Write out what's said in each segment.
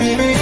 Thank you.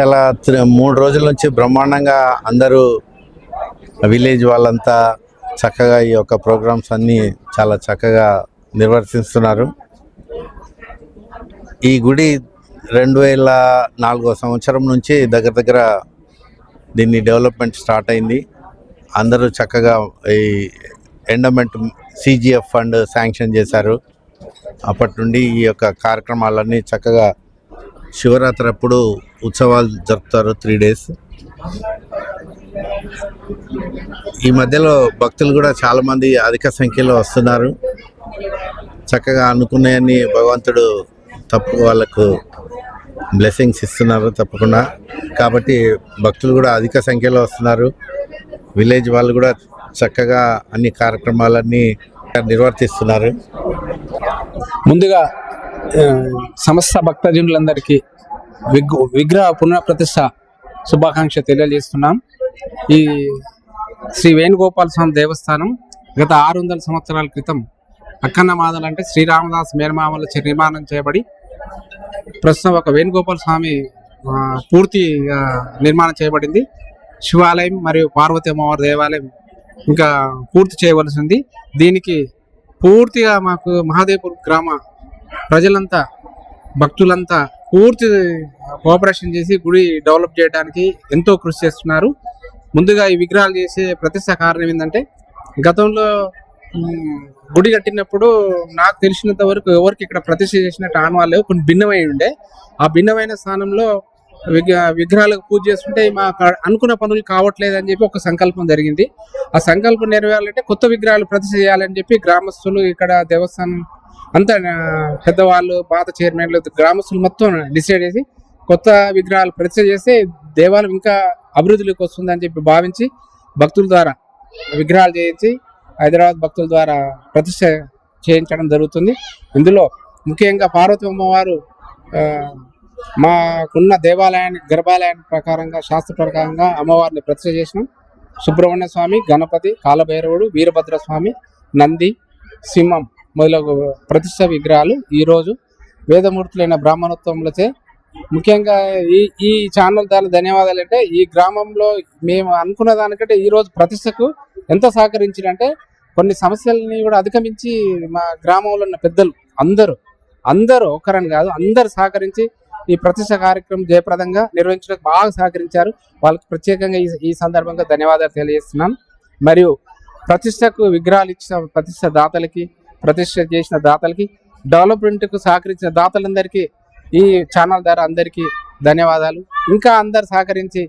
చాలా three- మూడు రోజుల నుంచి బ్రహ్మాండంగా అందరూ విలేజ్ వాళ్ళంతా చక్కగా ఈ యొక్క ప్రోగ్రామ్స్ అన్నీ చాలా చక్కగా నిర్వర్తిస్తున్నారు. ఈ గుడి రెండు వేల నాలుగో సంవత్సరం నుంచి దగ్గర దగ్గర దీన్ని డెవలప్మెంట్ స్టార్ట్ అయింది. అందరూ చక్కగా ఈ ఎండమెంట్ సిజిఎఫ్ ఫండ్ శాంక్షన్ చేశారు. అప్పటి నుండి ఈ యొక్క కార్యక్రమాలన్నీ చక్కగా శివరాత్రి అప్పుడు ఉత్సవాలు జరుపుతారు త్రీ డేస్. ఈ మధ్యలో భక్తులు కూడా చాలామంది అధిక సంఖ్యలో వస్తున్నారు. చక్కగా అనుకున్నాయని భగవంతుడు తప్పు వాళ్ళకు బ్లెస్సింగ్స్ ఇస్తున్నారు తప్పకుండా. కాబట్టి భక్తులు కూడా అధిక సంఖ్యలో వస్తున్నారు. విలేజ్ వాళ్ళు కూడా చక్కగా అన్ని కార్యక్రమాలన్నీ నిర్వర్తిస్తున్నారు. ముందుగా సమస్త భక్తజనులందరికీ విగ్ విగ్రహ పునఃప్రతిష్ట శుభాకాంక్ష తెలియజేస్తున్నాం. ఈ శ్రీ వేణుగోపాల స్వామి దేవస్థానం గత ఆరు వందల సంవత్సరాల క్రితం అక్కన్న మాదలు అంటే శ్రీరామదాస్ మేనమామలచే నిర్మాణం చేయబడి ప్రస్తుతం ఒక వేణుగోపాల స్వామి పూర్తి నిర్మాణం చేయబడింది. శివాలయం మరియు పార్వతి అమ్మవారి దేవాలయం ఇంకా పూర్తి చేయవలసింది దీనికి పూర్తిగా మాకు మహాదేవ్పూర్ గ్రామ ప్రజలంతా భక్తులంతా పూర్తి కోఆపరేషన్ చేసి గుడి డెవలప్ చేయడానికి ఎంతో కృషి చేస్తున్నారు. ముందుగా ఈ విగ్రహాలు చేసే ప్రతిష్ట కారణం ఏంటంటే గతంలో గుడి కట్టినప్పుడు నాకు తెలిసినంత వరకు ఎవరికి ఇక్కడ ప్రతిష్ట చేసినట్టు ఆనవాళ్ళు కొన్ని భిన్నమై ఉండే. ఆ భిన్నమైన స్థానంలో విగ్రహాలకు పూజ చేస్తుంటే మా అనుకున్న పనులు కావట్లేదు అని చెప్పి ఒక సంకల్పం జరిగింది. ఆ సంకల్పం నెరవేరాలంటే కొత్త విగ్రహాలు ప్రతిష్ట చేయాలని చెప్పి గ్రామస్తులు ఇక్కడ దేవస్థానం అంతా పెద్దవాళ్ళు పాత చైర్మన్లు గ్రామస్తులు మొత్తం డిసైడ్ చేసి కొత్త విగ్రహాలు ప్రతిష్ట చేస్తే దేవాలయం ఇంకా అభివృద్ధిలోకి వస్తుందని చెప్పి భావించి భక్తుల ద్వారా విగ్రహాలు చేయించి హైదరాబాద్ భక్తుల ద్వారా ప్రతిష్ట చేయించడం జరుగుతుంది. ఇందులో ముఖ్యంగా పార్వతి అమ్మవారు మాకున్న దేవాలయానికి గర్భాలయాన్ని ప్రకారంగా శాస్త్ర ప్రకారంగా అమ్మవారిని ప్రతిష్ట చేసినాం. సుబ్రహ్మణ్య స్వామి గణపతి కాలభైరవుడు వీరభద్ర స్వామి నంది సింహం మొదలగు ప్రతిష్ట విగ్రహాలు ఈరోజు వేదమూర్తులైన బ్రాహ్మణోత్సవంలచే ముఖ్యంగా ఈ ఈ ఛానల్ ద్వారా ధన్యవాదాలు అంటే ఈ గ్రామంలో మేము అనుకున్న దానికంటే ఈరోజు ప్రతిష్టకు ఎంత సహకరించారంటే కొన్ని సమస్యలని కూడా అధిగమించి మా గ్రామంలో ఉన్న పెద్దలు అందరూ అందరూ ఒకరని కాదు అందరు సహకరించి ఈ ప్రతిష్ట కార్యక్రమం జయప్రదంగా నిర్వహించడానికి బాగా సహకరించారు. వాళ్ళకి ప్రత్యేకంగా ఈ సందర్భంగా ధన్యవాదాలు తెలియజేస్తున్నాం. మరియు ప్రతిష్టకు విగ్రహాలు ఇచ్చిన ప్రతిష్ట దాతలకి ప్రతిష్ట చేసిన దాతలకి డెవలప్మెంట్కు సహకరించిన దాతలందరికీ ఈ ఛానల్ ద్వారా అందరికీ ధన్యవాదాలు. ఇంకా అందరు సహకరించి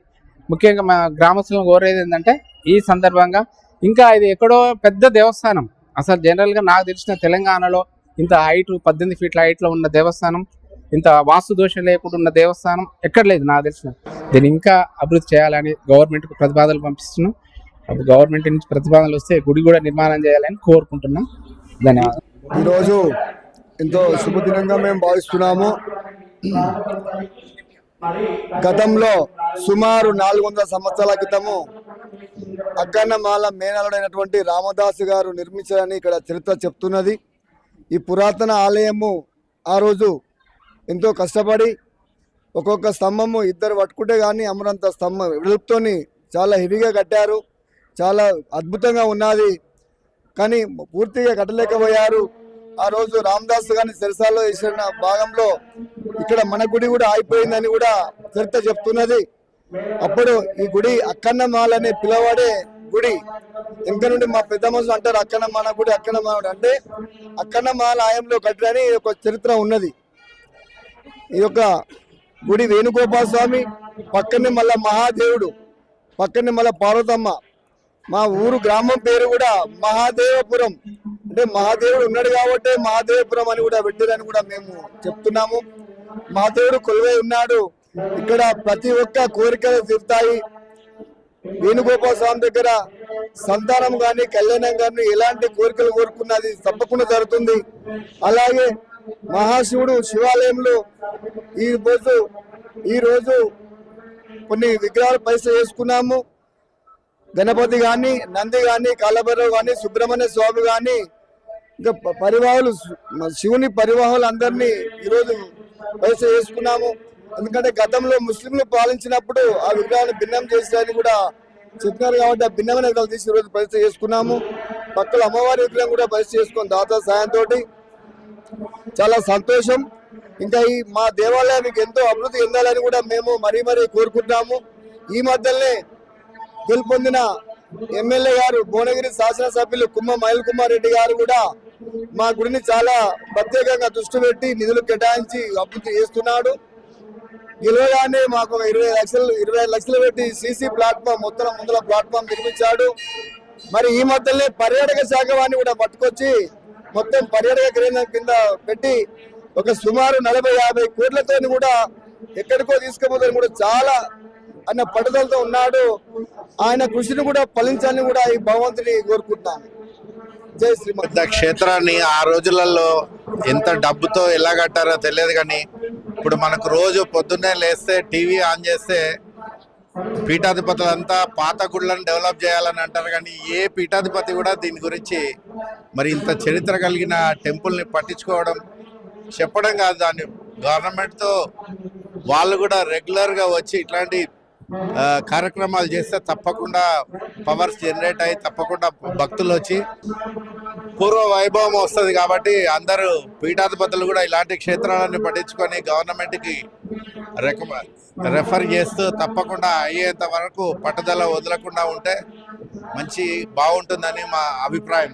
ముఖ్యంగా మా గ్రామస్తులను కోరేది ఏంటంటే ఈ సందర్భంగా ఇంకా ఇది ఎక్కడో పెద్ద దేవస్థానం. అసలు జనరల్గా నాకు తెలిసిన తెలంగాణలో ఇంత హైట్ పద్దెనిమిది ఫీట్ల హైట్లో ఉన్న దేవస్థానం. ఇంత వాస్తు దోషం లేకుండా ఉన్న దేవస్థానం ఎక్కడ లేదు నాకు తెలిసిన. దీన్ని ఇంకా అభివృద్ధి చేయాలని గవర్నమెంట్కు ప్రతిపాదనలు పంపిస్తున్నాం. అప్పుడు గవర్నమెంట్ నుంచి ప్రతిపాదనలు వస్తే గుడి కూడా నిర్మాణం చేయాలని కోరుకుంటున్నాం. ధన్యవాదాలు. ఈరోజు ఎంతో శుభదినంగా మేము భావిస్తున్నాము. గతంలో సుమారు నాలుగు వందల సంవత్సరాల క్రితము అక్కన్నమాల మేనలుడైనటువంటి రామదాసు గారు నిర్మించారని ఇక్కడ చరిత్ర చెప్తున్నది. ఈ పురాతన ఆలయము ఆ రోజు ఎంతో కష్టపడి ఒక్కొక్క స్తంభము ఇద్దరు పట్టుకుంటే కానీ అమరంత స్తంభం. వెలుపుతోని చాలా హెవీగా కట్టారు. చాలా అద్భుతంగా ఉన్నది. కానీ పూర్తిగా కట్టలేకపోయారు. ఆ రోజు రామదాస్ గారిని సిరసాలో వేసిన భాగంలో ఇక్కడ మన గుడి కూడా ఆగిపోయిందని కూడా చరిత్ర చెప్తున్నది. అప్పుడు ఈ గుడి అక్కన్నమాల అనే పిలవడే గుడి. వెనక నుండి మా పెద్ద మనుషులు అంటారు అక్కన్నమాల గుడి అక్కన్నమాల అంటే అక్కన్నమాల ఆయంలో కట్టడని ఒక చరిత్ర ఉన్నది. ఈ యొక్క గుడి వేణుగోపాల స్వామి పక్కనే మళ్ళా మహాదేవుడు పక్కనే మళ్ళా పార్వతమ్మ. మా ఊరు గ్రామం పేరు కూడా మహాదేవపురం. అంటే మహాదేవుడు ఉన్నాడు కాబట్టి మహాదేవపురం అని కూడా పెట్టారని కూడా మేము చెప్తున్నాము. మహాదేవుడు కొలువై ఉన్నాడు. ఇక్కడ ప్రతి ఒక్క కోరికలు తీరుతాయి. వేణుగోపాల స్వామి దగ్గర సంతానం కానీ కళ్యాణం కానీ ఎలాంటి కోరికలు కోరుకున్నది తప్పకుండా జరుగుతుంది. అలాగే మహాశివుడు శివాలయంలో ఈ రోజు ఈ రోజు కొన్ని విగ్రహాలు పరిస్థితి వేసుకున్నాము. గణపతి కానీ నంది కానీ కాలభైరవ్ కానీ సుబ్రహ్మణ్య స్వామి కానీ ఇంకా పరివాహులు శివుని పరివాహులు అందరినీ ఈరోజు పరిస్థితి వేసుకున్నాము. ఎందుకంటే గతంలో ముస్లింలు పాలించినప్పుడు ఆ విగ్రహాన్ని భిన్నం చేశారని కూడా చెప్పినారు కాబట్టి ఆ భిన్నమైన విగ్రహాలు తీసి ఈరోజు పరిస్థితి చేసుకున్నాము పక్కల అమ్మవారి విగ్రహం కూడా పరిస్థితి చేసుకుని దాత సాయంతో చాలా సంతోషం. ఇంకా ఈ మా దేవాలయానికి ఎంతో అభివృద్ధి చెందాలని కూడా మేము మరీ మరీ కోరుకుంటున్నాము. ఈ మధ్యనే గెలుపొందిన ఎమ్మెల్యే గారు భువనగిరి శాసనసభ్యులు కుమ్మ మైల్ కుమార్ రెడ్డి గారు కూడా మా గుడిని చాలా ప్రత్యేకంగా దృష్టి పెట్టి నిధులు కేటాయించి అభివృద్ధి చేస్తున్నాడు. గెలవగానే మాకు ఒక ఇరవై లక్షలు ఇరవై లక్షలు పెట్టి సీసీ ప్లాట్ఫామ్ మొత్తం ముందుల ప్లాట్ఫామ్ నిర్మించాడు. మరి ఈ మధ్యనే పర్యాటక శాఖ వాడిని కూడా పట్టుకొచ్చి మొత్తం పర్యాటక కేంద్రం కింద పెట్టి ఒక సుమారు నలభై యాభై కోట్లతో కూడా ఎక్కడికో తీసుకుపోతారని కూడా చాలా అన్న పట్టుదలతో ఉన్నాడు. ఆయన కృషిని కూడా ఫలించాలని కూడా ఈ భగవంతుని కోరుకుంటున్నాను జై శ్రీమతి పెద్ద క్షేత్రాన్ని ఆ రోజులలో ఎంత డబ్బుతో ఎలా కట్టారో తెలియదు కానీ ఇప్పుడు మనకు రోజు పొద్దున్నే లేస్తే టీవీ ఆన్ చేస్తే పీఠాధిపతులంతా పాత గుళ్ళను డెవలప్ చేయాలని అంటారు కానీ ఏ పీఠాధిపతి కూడా దీని గురించి మరి ఇంత చరిత్ర కలిగిన టెంపుల్ని పట్టించుకోవడం చెప్పడం కాదు. దాన్ని గవర్నమెంట్తో వాళ్ళు కూడా రెగ్యులర్గా వచ్చి ఇట్లాంటి కార్యక్రమాలు చేస్తే తప్పకుండా పవర్స్ జనరేట్ అయ్యి తప్పకుండా భక్తులు వచ్చి పూర్వ వైభవం వస్తుంది కాబట్టి అందరూ పీఠాధిపతులు కూడా ఇలాంటి క్షేత్రాలను పట్టించుకొని గవర్నమెంట్కి రికమెండ్ రెఫర్ చేస్తూ తప్పకుండా అయ్యేంత వరకు పట్టుదల వదలకుండా ఉంటే మంచి బాగుంటుందని మా అభిప్రాయం.